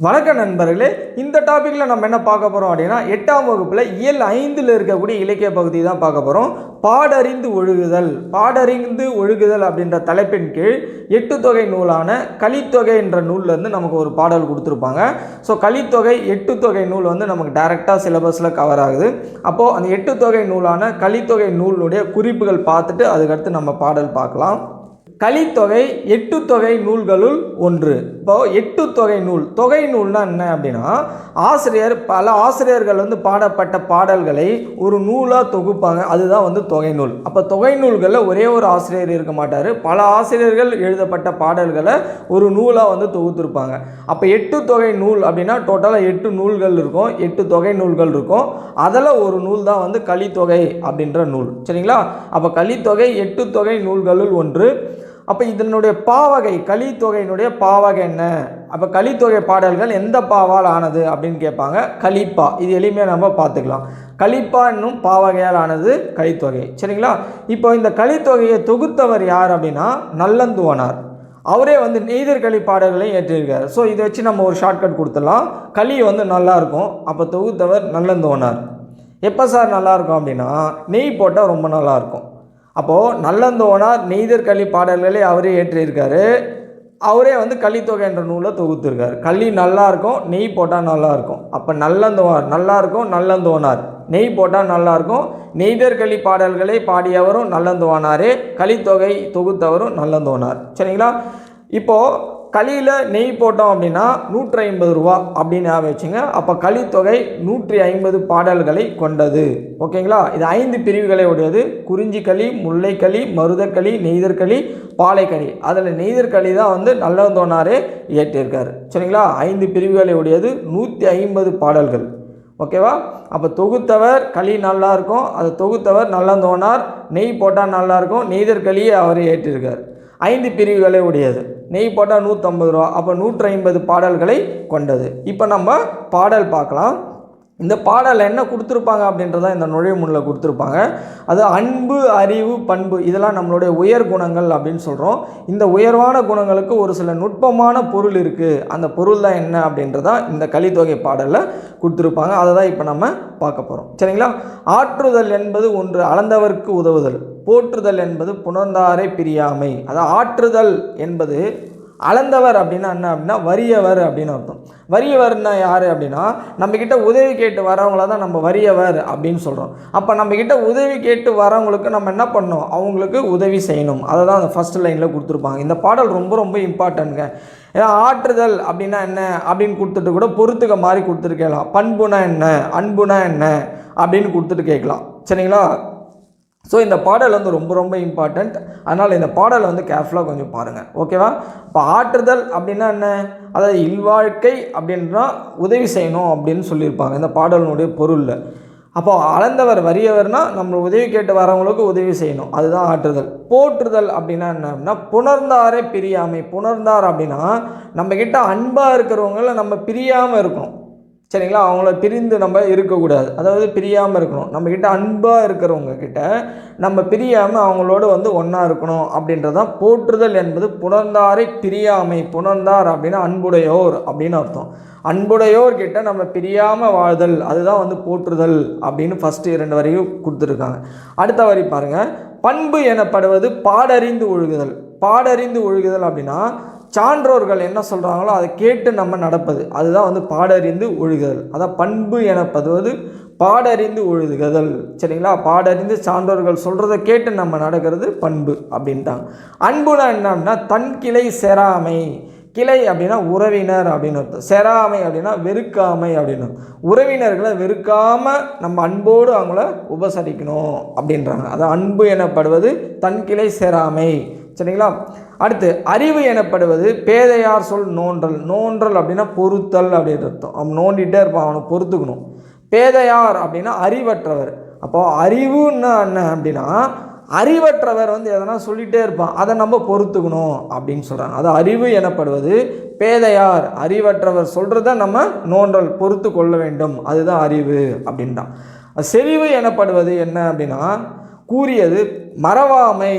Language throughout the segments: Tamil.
வணக்கம் நண்பர்களே இந்த டாப்பிக்கில் நம்ம என்ன பார்க்க போகிறோம் அப்படின்னா எட்டாம் வகுப்பில் இயல் ஐந்தில் இருக்கக்கூடிய இலக்கிய பகுதி தான் பார்க்க போகிறோம் பாடறிந்து ஒழுகுதல். பாடறிந்து ஒழுகுதல் அப்படின்ற தலைப்பின் கீழ் எட்டு தொகை நூலான கலித்தொகை என்ற நூல்லேருந்து நமக்கு ஒரு பாடல் கொடுத்துருப்பாங்க. ஸோ கலித்தொகை எட்டு தொகை நூல் வந்து நமக்கு டைரெக்டாக சிலபஸில் கவர் ஆகுது. அப்போது அந்த எட்டு தொகை நூலான கலித்தொகை நூலுடைய குறிப்புகள் பார்த்துட்டு அதுக்கடுத்து நம்ம பாடல் பார்க்கலாம். கலித்தொகை எட்டு தொகை நூல்களுள் ஒன்று. இப்போ எட்டு தொகை நூல். தொகை நூல்னா என்ன அப்படின்னா ஆசிரியர் பல ஆசிரியர்கள் வந்து பாடப்பட்ட பாடல்களை ஒரு நூலாக தொகுப்பாங்க. அதுதான் வந்து தொகை நூல். அப்போ தொகை நூல்களில் ஒரே ஒரு ஆசிரியர் இருக்க மாட்டார். பல ஆசிரியர்கள் எழுதப்பட்ட பாடல்களை ஒரு நூலாக வந்து தொகுத்துருப்பாங்க. அப்போ எட்டு தொகை நூல் அப்படின்னா டோட்டலாக எட்டு நூல்கள் இருக்கும். எட்டு தொகை நூல்கள் இருக்கும். அதில் ஒரு நூல் தான் வந்து கலித்தொகை அப்படின்ற நூல். சரிங்களா? அப்போ கலித்தொகை எட்டு தொகை நூல்களுள் ஒன்று. அப்போ இதனுடைய பாவகை கலித்தொகையினுடைய பாவகை என்ன? அப்போ கலித்தொகை பாடல்கள் எந்த பாவால் ஆனது அப்படின்னு கேட்பாங்க. கலிப்பா. இது எளிமையாக நம்ம பார்த்துக்கலாம். கலிப்பா என்னும் பாவகையால் ஆனது கலித்தொகை. சரிங்களா? இப்போ இந்த கலித்தொகையை தொகுத்தவர் யார் அப்படின்னா நல்லந்துவனார். அவரே வந்து நெய்தர்களி பாடல்களையும் ஏற்றிருக்கார். ஸோ இதை வச்சு நம்ம ஒரு ஷார்ட்கட் கொடுத்துடலாம். களி வந்து நல்லாயிருக்கும் அப்போ தொகுத்தவர் நல்லந்தோனார் எப்போ சார் நல்லா இருக்கும் அப்படின்னா நெய் போட்டால் ரொம்ப நல்லாயிருக்கும் அப்போது நல்லந்தோனார் நெய்தர் கலி பாடல்களை அவரே ஏற்றியிருக்காரு. அவரே வந்து கலித்தொகை என்ற நூலை தொகுத்துருக்கார். களி நல்லாயிருக்கும் நெய் போட்டால் நல்லாயிருக்கும் அப்போ நல்லந்தோனார் நல்லாயிருக்கும் நல்லந்தோனார். நெய் போட்டால் நல்லாயிருக்கும் நெய்தர் களி பாடல்களை பாடியவரும் நல்லந்தோனாரே. கலித்தொகை தொகுத்தவரும் நல்லந்தோனார். சரிங்களா? இப்போது களியில் நெய் போட்டோம் அப்படின்னா நூற்றி ஐம்பது ரூபா அப்படின்னு ஞாபகம் வச்சுங்க. அப்போ களித்தொகை நூற்றி ஐம்பது பாடல்களை கொண்டது. ஓகேங்களா? இது ஐந்து பிரிவுகளை உடையது குறிஞ்சிக்களி முல்லைக்களி மருதக்களி நெய்தர்களி பாலைக்களி. அதில் நெய்தர்களி தான் வந்து நல்லதோனாரே இயற்றியிருக்காரு சரிங்களா? ஐந்து பிரிவுகளை உடையது நூற்றி ஐம்பது பாடல்கள். ஓகேவா? அப்போ தொகுத்தவர் களி நல்லா இருக்கும். அதை தொகுத்தவர் நல்லந்தோனார் நெய் போட்டால் நல்லாயிருக்கும் நெய்தர்களியை அவர் ஏற்றிருக்கார். ஐந்து பிரிவுகளை உடையது நெய் போட்டால் நூற்றம்பது ரூபா அப்போ நூற்றி ஐம்பது பாடல்களை கொண்டது. இப்போ நம்ம பாடல் பார்க்கலாம். இந்த பாடல் என்ன கொடுத்துருப்பாங்க அப்படின்றத இந்த நுழைவு முன்னில் கொடுத்துருப்பாங்க. அது அன்பு அறிவு பண்பு இதெல்லாம் நம்மளுடைய உயர் குணங்கள் அப்படின்னு சொல்கிறோம் இந்த உயர்வான குணங்களுக்கு ஒரு சில நுட்பமான பொருள் இருக்குது அந்த பொருள் தான் என்ன அப்படின்றதா இந்த கலித்தொகை பாடலில் கொடுத்துருப்பாங்க. அதை தான் இப்போ நம்ம பார்க்க போகிறோம் சரிங்களா? ஆற்றுதல் என்பது ஒன்று அளந்தவர்க்கு உதவுதல். போற்றுதல் என்பது புணர்ந்தாரை பிரியாமை. அதாவது ஆற்றுதல் என்பது அளந்தவர் அப்படின்னா என்ன அப்படின்னா வறியவர் அப்படின்னு அர்த்தம். வறியவர்னா யார் அப்படின்னா நம்மக்கிட்ட உதவி கேட்டு வரவங்கள தான் நம்ம வறியவர் அப்படின்னு சொல்கிறோம் அப்போ நம்மக்கிட்ட உதவி கேட்டு வரவங்களுக்கு நம்ம என்ன பண்ணணும்? அவங்களுக்கு உதவி செய்யணும். அதை தான் அந்த ஃபஸ்ட் லைனில் கொடுத்துருப்பாங்க. இந்த பாடல் ரொம்ப ரொம்ப இம்பார்ட்டன்ட்ங்க ஏன்னா ஆற்றுதல் அப்படின்னா என்ன? அப்படின்னு கொடுத்துட்டு கூட பொறுத்துக்க மாதிரி கொடுத்துட்டு கேட்கலாம் பண்புனா என்ன? அன்புனா என்ன? அப்படின்னு கொடுத்துட்டு கேட்கலாம். சரிங்களா? ஸோ இந்த பாடல் வந்து ரொம்ப ரொம்ப இம்பார்ட்டண்ட் அதனால் இந்த பாடலை வந்து கேர்ஃபுல்லாக கொஞ்சம் பாருங்கள் ஓகேவா இப்போ ஆற்றுதல் அப்படின்னா என்ன? அதாவது இல்வாழ்க்கை அப்படின்னா உதவி செய்யணும் அப்படின்னு சொல்லியிருப்பாங்க. இந்த பாடலினுடைய பொருளில் அப்போ அளந்தவர் வறியவர்னால் நம்ம உதவி கேட்டு வரவங்களுக்கு உதவி செய்யணும். அதுதான் ஆற்றுதல். போற்றுதல் அப்படின்னா என்ன அப்படின்னா புணர்ந்தாரே பிரியாமை. புணர்ந்தார் அப்படின்னா நம்மக்கிட்ட அன்பாக இருக்கிறவங்கள நம்ம பிரியாமல் இருக்கணும். சரிங்களா? அவங்கள பிரிந்து நம்ம இருக்கக்கூடாது. அதாவது பிரியாமல் இருக்கணும். நம்மக்கிட்ட அன்பாக இருக்கிறவங்க கிட்ட நம்ம பிரியாமல் அவங்களோட வந்து ஒன்றா இருக்கணும் அப்படின்றதான் போற்றுதல் என்பது. புணர்ந்தாரை பிரியாமை புணர்ந்தார் அப்படின்னா அன்புடையோர் அப்படின்னு அர்த்தம். அன்புடையோர் கிட்ட நம்ம பிரியாமல் வாழ்தல் அதுதான் வந்து போற்றுதல் அப்படின்னு ஃபஸ்ட்டு இரண்டு வரையும் கொடுத்துருக்காங்க. அடுத்த வரி பாருங்கள் பண்பு எனப்படுவது பாடறிந்து ஒழுகுதல். பாடறிந்து ஒழுகுதல் அப்படின்னா சான்றோர்கள் என்ன சொல்கிறாங்களோ அதை கேட்டு நம்ம நடப்பது. அதுதான் வந்து பாடறிந்து ஒழுகுதல். அதான் பண்பு எனப்படுவது பாடறிந்து ஒழுகுதல். சரிங்களா? பாடறிந்து சான்றோர்கள் சொல்கிறத கேட்டு நம்ம நடக்கிறது பண்பு அப்படின்ட்டாங்க. அன்புனா என்னன்னா தன் கிளை செராமை. கிளை அப்படின்னா உறவினர் அப்படின்னு அர்த்தம். செராமை அப்படின்னா வெறுக்காமை அப்படின்னு உறவினர்களை வெறுக்காமல் நம்ம அன்போடு அவங்கள உபசரிக்கணும் அப்படின்றாங்க. அதான் அன்பு எனப்படுவது தன் கிளை செராமை. சரிங்களா? அடுத்து அறிவு எனப்படுவது பேதையார் சொல் நோன்றல். நோன்றல் அப்படின்னா பொறுத்தல் அப்படின்னு அர்த்தம். அவன் நோண்டிகிட்டே இருப்பான் அவனை பொறுத்துக்கணும். பேதையார் அப்படின்னா அறிவற்றவர். அப்போது அறிவுன்னா என்ன அப்படின்னா அறிவற்றவர் வந்து எதனா சொல்லிகிட்டே இருப்பான். அதை நம்ம பொறுத்துக்கணும் அப்படின்னு சொல்கிறாங்க அது அறிவு எனப்படுவது பேதையார். அறிவற்றவர் சொல்கிறத நம்ம நோன்றல் பொறுத்து கொள்ள வேண்டும். அதுதான் அறிவு அப்படின்றான். செறிவு எனப்படுவது என்ன அப்படின்னா கூறியது மறவாமை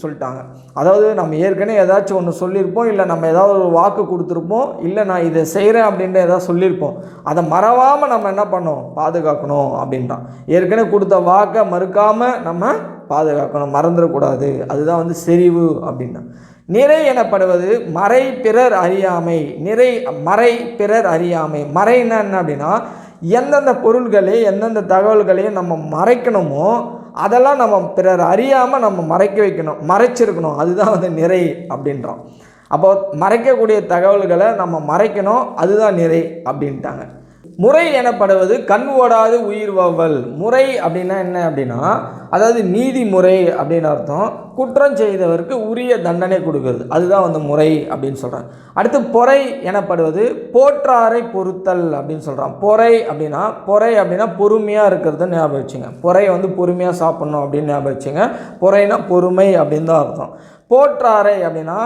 சொல்லிட்டாங்க. அதாவது நம்ம ஏற்கனவே ஏதாச்சும் ஒன்று சொல்லியிருப்போம் இல்லை நம்ம ஏதாவது ஒரு வாக்கு கொடுத்துருப்போம் இல்லை நான் இதை செய்கிறேன் அப்படின்ற ஏதாவது சொல்லியிருப்போம். அதை மறவாமல் நம்ம என்ன பண்ணோம்? பாதுகாக்கணும் அப்படின்றான் ஏற்கனவே கொடுத்த வாக்கை மறுக்காமல் நம்ம பாதுகாக்கணும் மறந்துடக்கூடாது. அதுதான் வந்து செறிவு அப்படின்னா நிறை எனப்படுவது மறை பிறர் அறியாமை. நிறை மறை பிறர் அறியாமை. மறைன்னா என்ன அப்படின்னா எந்தெந்த பொருள்களை எந்தெந்த தகவல்களையும் நம்ம மறைக்கணுமோ அதெல்லாம் நம்ம பிறர் அறியாமல் நம்ம மறைக்க வைக்கணும் மறைச்சிருக்கணும். அதுதான் வந்து நிறை அப்படின்றோம் அப்போ மறைக்கக்கூடிய தகவல்களை நம்ம மறைக்கணும் அதுதான் நிறை அப்படின்ட்டாங்க. முறை எனப்படுவது கண் ஓடாது உயிர் வவல். முறை அப்படின்னா என்ன அப்படின்னா அதாவது நீதிமுறை அப்படின்னு அர்த்தம். குற்றம் செய்தவருக்கு உரிய தண்டனை கொடுக்கறது. அதுதான் வந்து முறை அப்படின்னு சொல்கிறாங்க அடுத்து பொறை எனப்படுவது போற்றாரை பொறுத்தல் அப்படின்னு சொல்கிறான் பொறை அப்படின்னா பொறை அப்படின்னா பொறுமையாக இருக்கிறது ஞாபகம் வச்சுங்க. பொறை வந்து பொறுமையாக சாப்பிட்ணும் அப்படின்னு ஞாபகம் வச்சுங்க. பொறைனா பொறுமை அப்படின்னு தான் அர்த்தம். போற்றாரை அப்படின்னா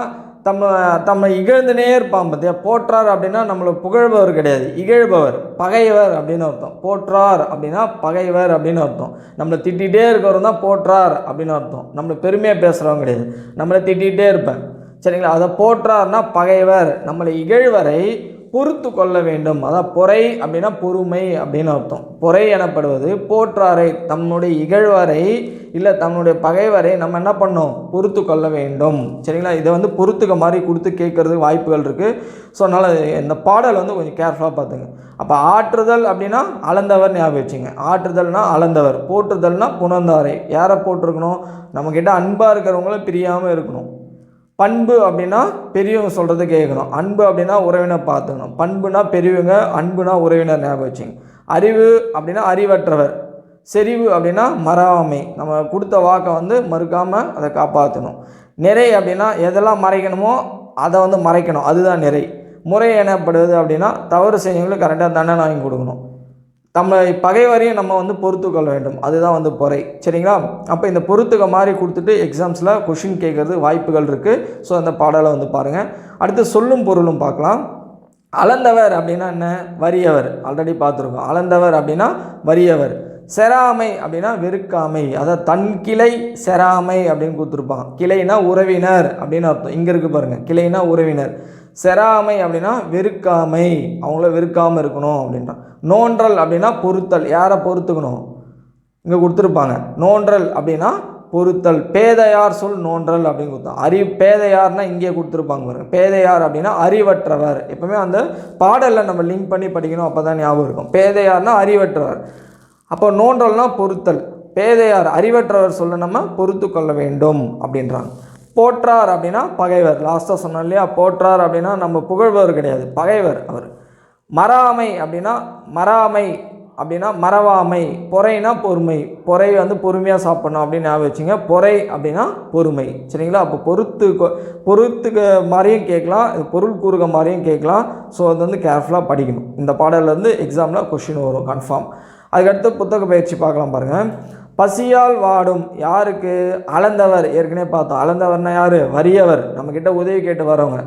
தம்ம தம்மை இகழ்ந்துனே இருப்பான் பார்த்தியா போற்றார் அப்படின்னா நம்மளை புகழ்பவர் கிடையாது. இகழ்பவர் பகைவர் அப்படின்னு அர்த்தம். போற்றார் அப்படின்னா பகைவர் அப்படின்னு அர்த்தம். நம்மளை திட்டிகிட்டே இருக்கிறவங்க தான் போற்றார் அப்படின்னு அர்த்தம். நம்மளை பெருமையாக பேசுகிறவங்க கிடையாது. நம்மளை திட்டிகிட்டே இருப்பேன். சரிங்களா? அதை போற்றார்னா பகைவர். நம்மளை இகழ்வரை பொறுத்து கொள்ள வேண்டும். அதான் பொறை அப்படின்னா பொறுமை அப்படின்னு அர்த்தம். பொறை எனப்படுவது போற்றாரை தம்முடைய இகழ்வரை இல்லை தன்னுடைய பகைவரை நம்ம என்ன பண்ணோம்? பொறுத்து கொள்ள வேண்டும். சரிங்களா? இதை வந்து பொறுத்துக்க மாதிரி கொடுத்து கேட்குறதுக்கு வாய்ப்புகள் இருக்குது ஸோ அதனால் இந்த பாடல் வந்து கொஞ்சம் கேர்ஃபுல்லாக பார்த்துங்க. அப்போ ஆற்றுதல் அப்படின்னா அளந்தவர் ஞாபகம் வச்சுங்க. ஆற்றுதல்னா அளந்தவர் போற்றுதல்னா புணர்ந்தாரை. யாரை போட்டிருக்கணும்? நம்மக்கிட்ட அன்பாக இருக்கிறவங்களும் பிரியாமல் இருக்கணும். பண்பு அப்படின்னா பெரியவங்க சொல்கிறது கேட்கணும். அன்பு அப்படின்னா உறவினர் பார்த்துக்கணும். பண்புனா பெரியவங்க அன்புனா உறவினர் ஞாபகம் வச்சுங்க அறிவு அப்படின்னா அறிவற்றவர். செறிவு அப்படின்னா மறாமை. நம்ம கொடுத்த வாக்கை வந்து மறுக்காமல் அதை காப்பாற்றணும். நிறை அப்படின்னா எதெல்லாம் மறைக்கணுமோ அதை வந்து மறைக்கணும். அதுதான் நிறை. முறை எனப்படுவது அப்படின்னா தவறு செய்யவங்களுக்கு கரெக்டாக தண்டனை வாங்கி கொடுக்கணும். நம்ம பகைவரையும் நம்ம வந்து பொறுத்து கொள்ள வேண்டும். அதுதான் வந்து பொறை. சரிங்களா? அப்போ இந்த பொறுத்துக்க மாதிரி கொடுத்துட்டு எக்ஸாம்ஸில் கொஷின் கேட்குறது வாய்ப்புகள் இருக்குது ஸோ அந்த பாடலை வந்து பாருங்கள் அடுத்து சொல்லும் பொருளும் பார்க்கலாம். அளந்தவர் அப்படின்னா என்ன? வறியவர். ஆல்ரெடி பார்த்துருக்கோம். அளந்தவர் அப்படின்னா வறியவர். செராமை அப்படின்னா வெறுக்காமை. அதாவது தன் கிளை செராமை அப்படின்னு கொடுத்துருப்பான் கிளைனா உறவினர் அப்படின்னு அர்த்தம். இங்கே இருக்குது பாருங்கள் கிளைனா உறவினர். செராமை அப்படின்னா வெறுக்காமை. அவங்கள வெறுக்காமல் இருக்கணும் அப்படின்றான் நோன்றல் அப்படின்னா பொறுத்தல். யாரை பொறுத்துக்கணும்? இங்கே கொடுத்துருப்பாங்க. நோன்றல் அப்படின்னா பொறுத்தல். பேதையார் சொல் நோன்றல் அப்படின்னு கொடுத்தோம் அறி பேதையார்னா இங்கே கொடுத்துருப்பாங்க பாருங்க. பேதையார் அப்படின்னா அறிவற்றவர். எப்பவுமே அந்த பாடலில் நம்ம லிங்க் பண்ணி படிக்கணும் அப்போ தான் ஞாபகம் இருக்கும். பேதையார்னா அறிவற்றவர். அப்போ நோன்றல்னா பொறுத்தல். பேதையார் அறிவற்றவர் சொல்ல நம்ம பொறுத்து கொள்ள வேண்டும் அப்படின்றாங்க. போற்றார் அப்படின்னா பகைவர். லாஸ்ட்டாக சொன்னோம் இல்லையா? போற்றார் அப்படின்னா நம்ம புகழ்பவர் கிடையாது. பகைவர் அவர். மறாமை அப்படின்னா மறாமை அப்படின்னா மறவாமை. பொறைனா பொறுமை. பொறை வந்து பொறுமையாக சாப்பிடணும் அப்படின்னு ஞாபகம் வச்சுங்க. பொறை அப்படின்னா பொறுமை. சரிங்களா? அப்போ பொறுத்து பொறுத்துக்க மாதிரியும் கேட்கலாம். பொருள் கூறுக மாதிரியும் கேட்கலாம். ஸோ அது வந்து கேர்ஃபுல்லாக படிக்கணும். இந்த பாடலில் இருந்து எக்ஸாமில் கொஷின் வரும். கன்ஃபார்ம் அதுக்கடுத்து புத்தக பயிற்சி பார்க்கலாம் பாருங்கள் பசியால் வாடும். யாருக்கு? அளந்தவர். ஏற்கனவே பார்த்தோம். அளந்தவர்னா யார்? வறியவர். நம்மக்கிட்ட உதவி கேட்டு வரவங்க.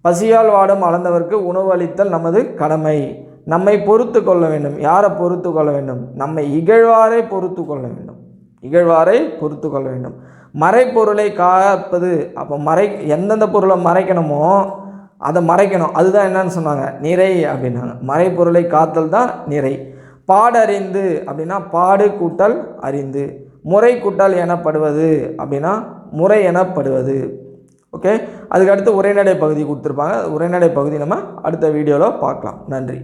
பசியால் வாடும் அளந்தவருக்கு உணவு அளித்தல் நமது கடமை. நம்மை பொறுத்து கொள்ள வேண்டும். யாரை பொறுத்து கொள்ள வேண்டும்? நம்மை இகழ்வாரை பொறுத்து கொள்ள வேண்டும். இகழ்வாரை பொறுத்து கொள்ள வேண்டும். மறைப்பொருளை காப்பது. அப்போ மறை எந்தெந்த பொருளை மறைக்கணுமோ அதை மறைக்கணும். அதுதான் என்னன்னு சொன்னாங்க. நிறை அப்படின்னாங்க. மறைப்பொருளை காத்தல் தான் நிறை. பாடறிந்து அப்படின்னா பாடு கூட்டல் அறிந்து முறை கூட்டல் எனப்படுவது அப்படின்னா முறை எனப்படுவது. ஓகே அதுக்கடுத்து உரைநடை பகுதி கொடுத்துருப்பாங்க. உரைநடை பகுதி நம்ம அடுத்த வீடியோவில் பார்க்கலாம். நன்றி.